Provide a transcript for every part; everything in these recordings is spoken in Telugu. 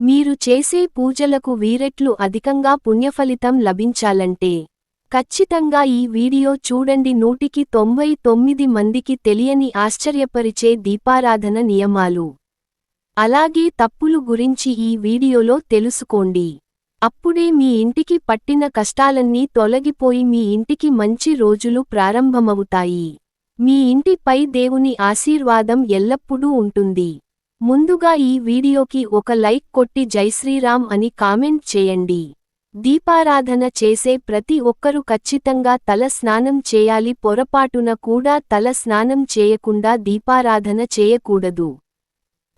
మీరు చేసే పూజలకు వీరెట్లు అధికంగా పుణ్యఫలితం లభించాలంటే ఖచ్చితంగా ఈ వీడియో చూడండి. నూటికి తొంభై తొమ్మిది మందికి తెలియని ఆశ్చర్యపరిచే దీపారాధన నియమాలు. అలాగే తప్పులు గురించి ఈ వీడియోలో తెలుసుకోండి. అప్పుడే మీ ఇంటికి పట్టిన కష్టాలన్నీ తొలగిపోయి మీ ఇంటికి మంచి రోజులు ప్రారంభమవుతాయి. మీ ఇంటిపై దేవుని ఆశీర్వాదం ఎల్లప్పుడూ ఉంటుంది. ముందుగా ఈ వీడియోకి ఒక లైక్ కొట్టి జైశ్రీరామ్ అని కామెంట్ చేయండి. దీపారాధన చేసే ప్రతి ఒక్కరూ ఖచ్చితంగా తల స్నానం చేయాలి పొరపాటున కూడా తల స్నానం చేయకుండా దీపారాధన చేయకూడదు.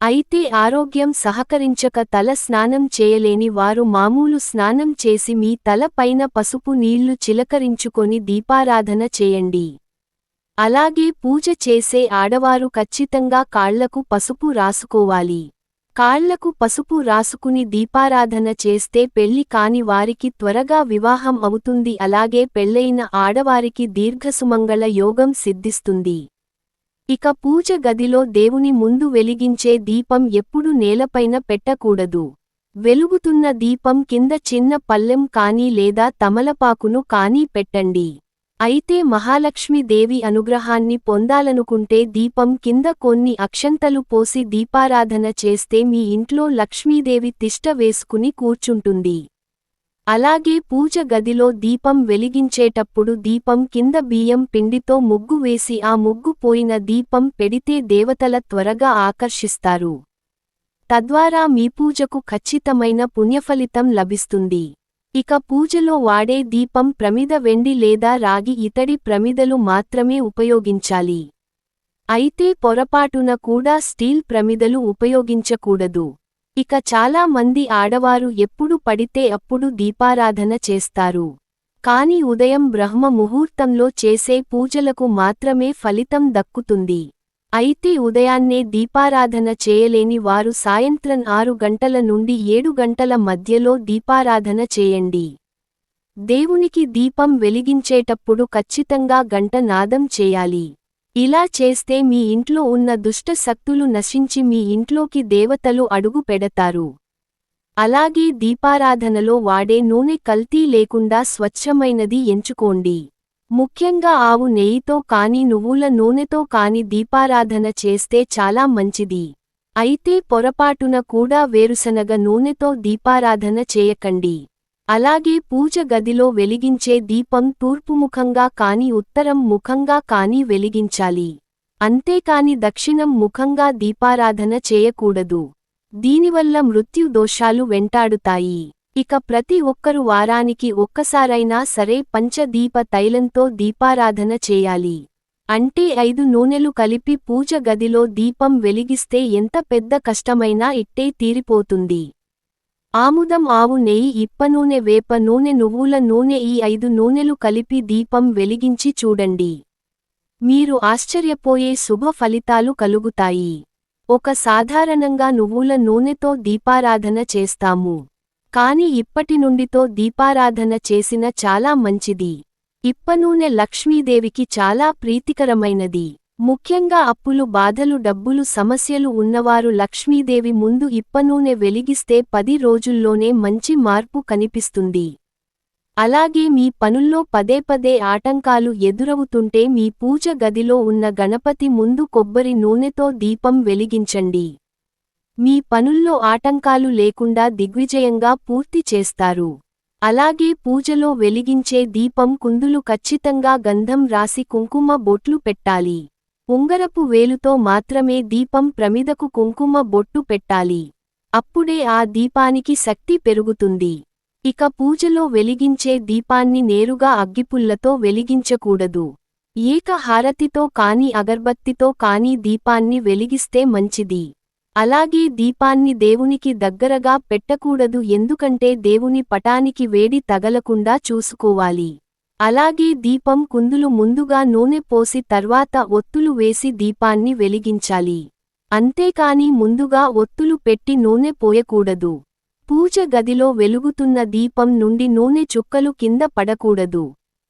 అయితే ఆరోగ్యం సహకరించక తల స్నానం చేయలేని వారు మామూలు స్నానం చేసి మీ తల పైన పసుపు నీళ్ళు చిలకరించుకొని దీపారాధన చేయండి. అలాగే పూజ చేసే ఆడవారు ఖచ్చితంగా కాళ్ళకు పసుపు రాసుకోవాలి. కాళ్ళకు పసుపు రాసుకుని దీపారాధన చేస్తే పెళ్ళి కాని వారికి త్వరగా వివాహం అవుతుంది. అలాగే పెళ్ళైన ఆడవారికి దీర్ఘసుమంగళ యోగం సిద్ధిస్తుంది. ఇక పూజ గదిలో దేవుని ముందు వెలిగించే దీపం ఎప్పుడు నేలపైన పెట్టకూడదు. వెలుగుతున్న దీపం కింద చిన్న పల్లెం కానీ లేదా తమలపాకును కానీ పెట్టండి. అయితే మహాలక్ష్మీదేవి అనుగ్రహాన్ని పొందాలనుకుంటే దీపం కింద కొన్ని అక్షంతలు పోసి దీపారాధన చేస్తే మీ ఇంట్లో లక్ష్మీదేవి తిష్ట వేసుకుని కూర్చుంటుంది. అలాగే పూజ గదిలో దీపం వెలిగించేటప్పుడు దీపం కింద బియ్యం పిండితో ముగ్గు వేసి ఆ ముగ్గు పోయిన దీపం పెడితే దేవతల త్వరగా ఆకర్షిస్తారు. తద్వారా మీ పూజకు ఖచ్చితమైన పుణ్యఫలితం లభిస్తుంది. ఇక పూజలో వాడే దీపం ప్రమిద వెండి లేదా రాగి ఇతడి ప్రమిదలు మాత్రమే ఉపయోగించాలి. అయితే పొరపాటున కూడా స్టీల్ ప్రమిదలు ఉపయోగించకూడదు. ఇక చాలా మంది ఆడవారు ఎప్పుడు పడితే అప్పుడు దీపారాధన చేస్తారు. కాని ఉదయం బ్రహ్మ ముహూర్తంలో చేసే పూజలకు మాత్రమే ఫలితం దక్కుతుంది. అయితే ఉదయాన్నే దీపారాధన చేయలేని వారు సాయంత్రం ఆరు గంటల నుండి ఏడు గంటల మధ్యలో దీపారాధన చేయండి. దేవునికి దీపం వెలిగించేటప్పుడు ఖచ్చితంగా గంట నాదం చేయాలి. ఇలా చేస్తే మీ ఇంట్లో ఉన్న దుష్ట శక్తులు నశించి మీ ఇంట్లోకి దేవతలు అడుగు పెడతారు. అలాగే దీపారాధనలో వాడే నూనె కల్తీ లేకుండా స్వచ్ఛమైనది ఎంచుకోండి. ముఖ్యంగా ఆవు నెయ్యితో కాని నువ్వుల నూనెతో కాని దీపారాధన చేస్తే చాలా మంచిది. అయితే పొరపాటున కూడా వేరుశనగ నూనెతో దీపారాధన చేయకండి. అలాగే పూజ గదిలో వెలిగించే దీపం తూర్పుముఖంగా కాని ఉత్తరం ముఖంగా కాని వెలిగించాలి. అంతేకాని దక్షిణం ముఖంగా దీపారాధన చేయకూడదు. దీనివల్ల మృత్యు దోషాలు వెంటాడుతాయి. ఇక ప్రతి ఒక్కరు వారానికి ఒక్కసారైనా సరే పంచదీప తైలంతో దీపారాధన చేయాలి. అంటే ఐదు నూనెలు కలిపి పూజ గదిలో దీపం వెలిగిస్తే ఎంత పెద్ద కష్టమైనా ఇట్టే తీరిపోతుంది. ఆముదం ఆవు నెయ్యి ఇప్పనూనె వేప నూనె నువ్వుల నూనె ఈ ఐదు నూనెలు కలిపి దీపం వెలిగించి చూడండి. మీరు ఆశ్చర్యపోయే శుభ ఫలితాలు కలుగుతాయి. ఒక సాధారణంగా నువ్వుల నూనెతో దీపారాధన చేస్తాము. కాని ఇప్పటి నుండితో దీపారాధన చేసిన చాలా మంచిది. ఇప్పనూనె లక్ష్మీదేవికి చాలా ప్రీతికరమైనది. ముఖ్యంగా అప్పులు బాధలు డబ్బులు సమస్యలు ఉన్నవారు లక్ష్మీదేవి ముందు ఇప్పనూనె వెలిగిస్తే పది రోజుల్లోనే మంచి మార్పు కనిపిస్తుంది. అలాగే మీ పనుల్లో పదే పదే ఆటంకాలు ఎదురవుతుంటే మీ పూజ గదిలో ఉన్న గణపతి ముందు కొబ్బరి నూనెతో దీపం వెలిగించండి. మీ పనుల్లో ఆటంకాలు లేకుండా దిగ్విజయంగా పూర్తి చేస్తారు. అలాగే పూజలో వెలిగించే దీపం కుందులు ఖచ్చితంగా గంధం రాసి కుంకుమ బొట్లు పెట్టాలి. ఉంగరపు వేలుతో మాత్రమే దీపం ప్రమిదకు కుంకుమ బొట్టు పెట్టాలి. అప్పుడే ఆ దీపానికి శక్తి పెరుగుతుంది. ఇక పూజలో వెలిగించే దీపాన్ని నేరుగా అగ్గిపుల్లతో వెలిగించకూడదు. ఏక హారతితో కాని అగర్బత్తితో కాని దీపాన్ని వెలిగిస్తే మంచిది. అలాగే దీపాన్ని దేవునికి దగ్గరగా పెట్టకూడదు ఎందుకంటే దేవుని పటానికి వేడి తగలకుండా చూసుకోవాలి. అలాగే దీపం కుందులు ముందుగా నూనె పోసి తర్వాత ఒత్తులు వేసి దీపాన్ని వెలిగించాలి. అంతేకాని ముందుగా ఒత్తులు పెట్టి నూనె పోయకూడదు. పూజ గదిలో వెలుగుతున్న దీపం నుండి నూనె చుక్కలు కింద పడకూడదు.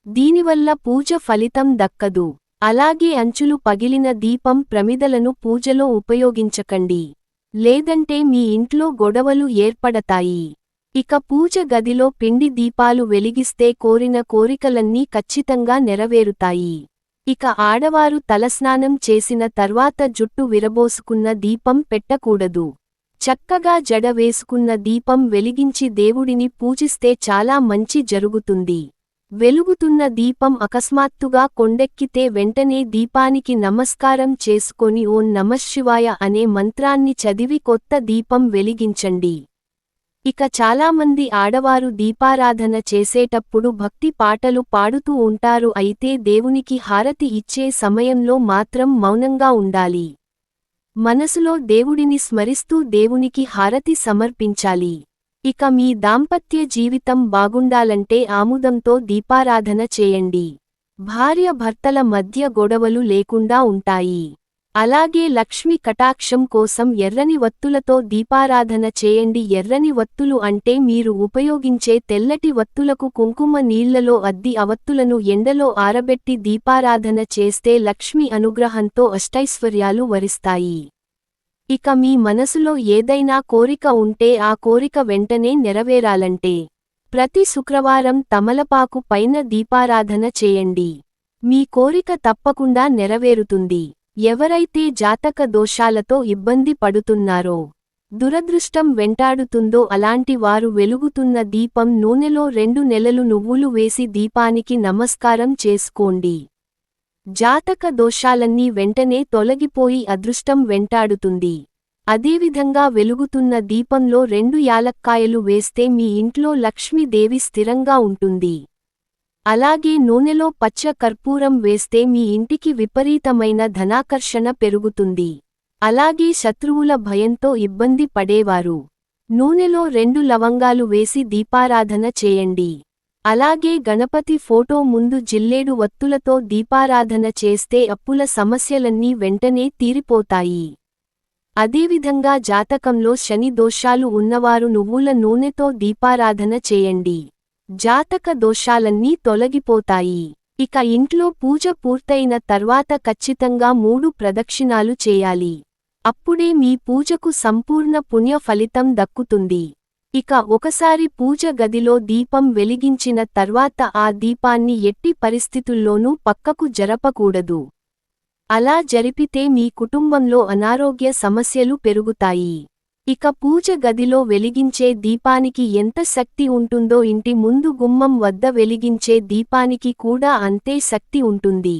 దీనివల్ల పూజ ఫలితం దక్కదు. అలాగే అంచులు పగిలిన దీపం ప్రమిదలను పూజలో ఉపయోగించకండి. లేదంటే మీ ఇంట్లో గొడవలు ఏర్పడతాయి. ఇక పూజ గదిలో పిండి దీపాలు వెలిగిస్తే కోరిన కోరికలన్నీ ఖచ్చితంగా నెరవేరుతాయి. ఇక ఆడవారు తలస్నానం చేసిన తర్వాత జుట్టు విరబోసుకున్న దీపం పెట్టకూడదు. చక్కగా జడ వేసుకున్న దీపం వెలిగించి దేవుడిని పూజిస్తే చాలా మంచి జరుగుతుంది. వెలుగుతున్న దీపం అకస్మాత్తుగా కొండెక్కితే వెంటనే దీపానికి నమస్కారం చేసుకొని ఓం నమశివాయ అనే మంత్రాన్ని చదివి కొత్త దీపం వెలిగించండి. ఇక చాలామంది ఆడవారు దీపారాధన చేసేటప్పుడు భక్తి పాటలు పాడుతూ ఉంటారు అయితే దేవునికి హారతి ఇచ్చే సమయంలో మాత్రం మౌనంగా ఉండాలి. మనసులో దేవుడిని స్మరిస్తూ దేవునికి హారతి సమర్పించాలి. ఇక మీ దాంపత్య జీవితం బాగుండాలంటే ఆముదంతో దీపారాధన చేయండి. భార్య భర్తల మధ్య గొడవలు లేకుండా ఉంటాయి. అలాగే లక్ష్మి కటాక్షం కోసం ఎర్రని వత్తులతో దీపారాధన చేయండి. ఎర్రని వత్తులు అంటే మీరు ఉపయోగించే తెల్లటి వత్తులకు కుంకుమ నీళ్ళలో అద్ది అవత్తులను ఎండలో ఆరబెట్టి దీపారాధన చేస్తే లక్ష్మి అనుగ్రహంతో అష్టైశ్వర్యాలు వరిస్తాయి. ఇక మీ మనసులో ఏదైనా కోరిక ఉంటే ఆ కోరిక వెంటనే నెరవేరాలంటే ప్రతి శుక్రవారం తమలపాకు పైన దీపారాధన చేయండి. మీ కోరిక తప్పకుండా నెరవేరుతుంది. ఎవరైతే జాతక దోషాలతో ఇబ్బంది పడుతున్నారో దురదృష్టం వెంటాడుతుందో అలాంటి వారు వెలుగుతున్న దీపం నూనెలో రెండు నెలలు నువ్వులు వేసి దీపానికి నమస్కారం చేసుకోండి. జాతక దోషాలన్నీ వెంటనే తొలగిపోయి అదృష్టం వెంటాడుతుంది. అదేవిధంగా వెలుగుతున్న దీపంలో రెండు యాలక్కాయలు వేస్తే మీ ఇంట్లో లక్ష్మీదేవి స్థిరంగా ఉంటుంది. అలాగే నూనెలో పచ్చ కర్పూరం వేస్తే మీ ఇంటికి విపరీతమైన ధనాకర్షణ పెరుగుతుంది. అలాగే శత్రువుల భయంతో ఇబ్బంది పడేవారు. నూనెలో రెండు లవంగాలు వేసి దీపారాధన చేయండి. అలాగే గణపతి ఫోటో ముందు జిల్లేడు వత్తులతో దీపారాధన చేస్తే అప్పుల సమస్యలన్నీ వెంటనే తీరిపోతాయి. అదేవిధంగా జాతకంలో శని దోషాలు ఉన్నవారు నువ్వుల నూనెతో దీపారాధన చేయండి. జాతక దోషాలన్నీ తొలగిపోతాయి. ఇక ఇంట్లో పూజ పూర్తయిన తర్వాత ఖచ్చితంగా మూడు ప్రదక్షిణాలు చేయాలి. అప్పుడే మీ పూజకు సంపూర్ణ పుణ్య ఫలితం దక్కుతుంది. ఇక ఒకసారి పూజ గదిలో దీపం వెలిగించిన తర్వాత ఆ దీపాన్ని ఎట్టి పరిస్థితుల్లోనూ పక్కకు జరపకూడదు. అలా జరిపితే మీ కుటుంబంలో అనారోగ్య సమస్యలు పెరుగుతాయి. ఇక పూజ గదిలో వెలిగించే దీపానికి ఎంత శక్తి ఉంటుందో ఇంటి ముందు గుమ్మం వద్ద వెలిగించే దీపానికి కూడా అంతే శక్తి ఉంటుంది.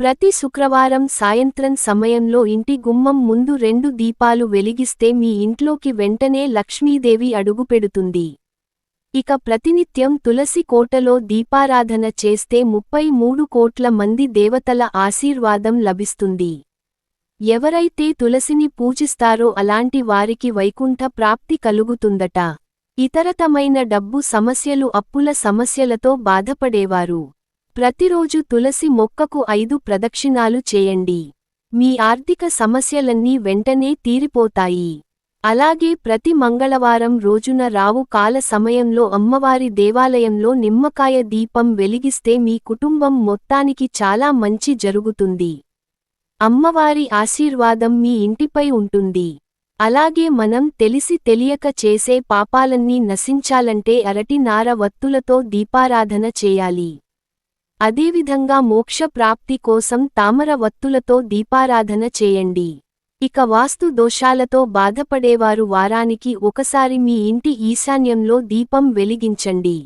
ప్రతి శుక్రవారం సాయంత్రం సమయంలో ఇంటి గుమ్మం ముందు రెండు దీపాలు వెలిగిస్తే మీ ఇంట్లోకి వెంటనే లక్ష్మీదేవి అడుగుపెడుతుంది. ఇక ప్రతినిత్యం తులసి కోటలో దీపారాధన చేస్తే ముప్పై మూడు కోట్ల మంది దేవతల ఆశీర్వాదం లభిస్తుంది. ఎవరైతే తులసిని పూజిస్తారో అలాంటి వారికి వైకుంఠ ప్రాప్తి కలుగుతుందట. ఇతరతమైన డబ్బు సమస్యలు అప్పుల సమస్యలతో బాధపడేవారు. ప్రతిరోజు తులసి మొక్కకు ఐదు ప్రదక్షిణాలు చేయండి. మీ ఆర్థిక సమస్యలన్నీ వెంటనే తీరిపోతాయి. అలాగే ప్రతి మంగళవారం రోజున రావు కాల సమయంలో అమ్మవారి దేవాలయంలో నిమ్మకాయ దీపం వెలిగిస్తే మీ కుటుంబం మొత్తానికి చాలా మంచి జరుగుతుంది. అమ్మవారి ఆశీర్వాదం మీ ఇంటిపై ఉంటుంది. అలాగే మనం తెలిసి తెలియక చేసే పాపాలన్నీ నశించాలంటే అరటి నార వత్తులతో దీపారాధన చేయాలి. అదేవిధంగా మోక్ష ప్రాప్తి కోసం తామర వత్తులతో దీపారాధన చేయండి. ఇక వాస్తు దోషాలతో బాధపడేవారు వారానికి ఒకసారి మీ ఇంటి ఈశాన్యంలో దీపం వెలిగించండి.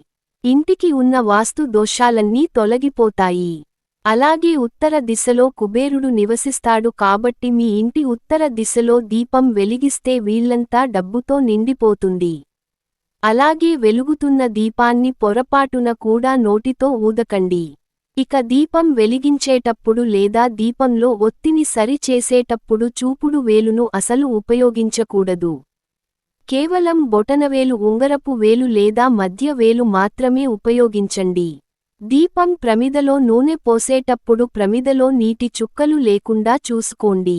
ఇంటికి ఉన్న వాస్తు దోషాలన్నీ తొలగిపోతాయి. అలాగే ఉత్తర దిశలో కుబేరుడు నివసిస్తాడు కాబట్టి మీ ఇంటి ఉత్తర దిశలో దీపం వెలిగిస్తే వీళ్ళంతా డబ్బుతో నిండిపోతుంది. అలాగే వెలుగుతున్న దీపాన్ని పొరపాటున కూడా నోటితో ఊదకండి. ఇక దీపం వెలిగించేటప్పుడు లేదా దీపంలో ఒత్తిని సరి చేసేటప్పుడు చూపుడు వేలును అసలు ఉపయోగించకూడదు. కేవలం బొటనవేలు ఉంగరపు వేలు లేదా మధ్య వేలు మాత్రమే ఉపయోగించండి. దీపం ప్రమిదలో నూనె పోసేటప్పుడు ప్రమిదలో నీటి చుక్కలు లేకుండా చూసుకోండి.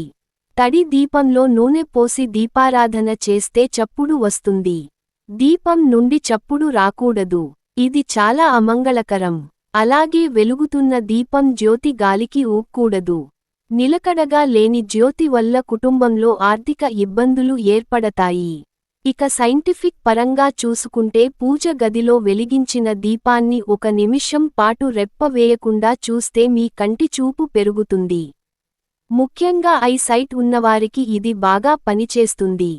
తడి దీపంలో నూనె పోసి దీపారాధన చేస్తే చప్పుడు వస్తుంది. దీపం నుండి చప్పుడు రాకూడదు. ఇది చాలా అమంగళకరం. అలాగే వెలుగుతున్న దీపం జ్యోతి గాలికి ఊక్కూడదు. నిలకడగా లేని జ్యోతి వల్ల కుటుంబంలో ఆర్థిక ఇబ్బందులు ఏర్పడతాయి. ఇక సైంటిఫిక్ పరంగా చూసుకుంటే పూజ గదిలో వెలిగించిన దీపాన్ని ఒక నిమిషం పాటు రెప్పవేయకుండా చూస్తే మీ కంటి చూపు పెరుగుతుంది. ముఖ్యంగా ఐ సైట్ ఉన్నవారికి ఇది బాగా పనిచేస్తుంది.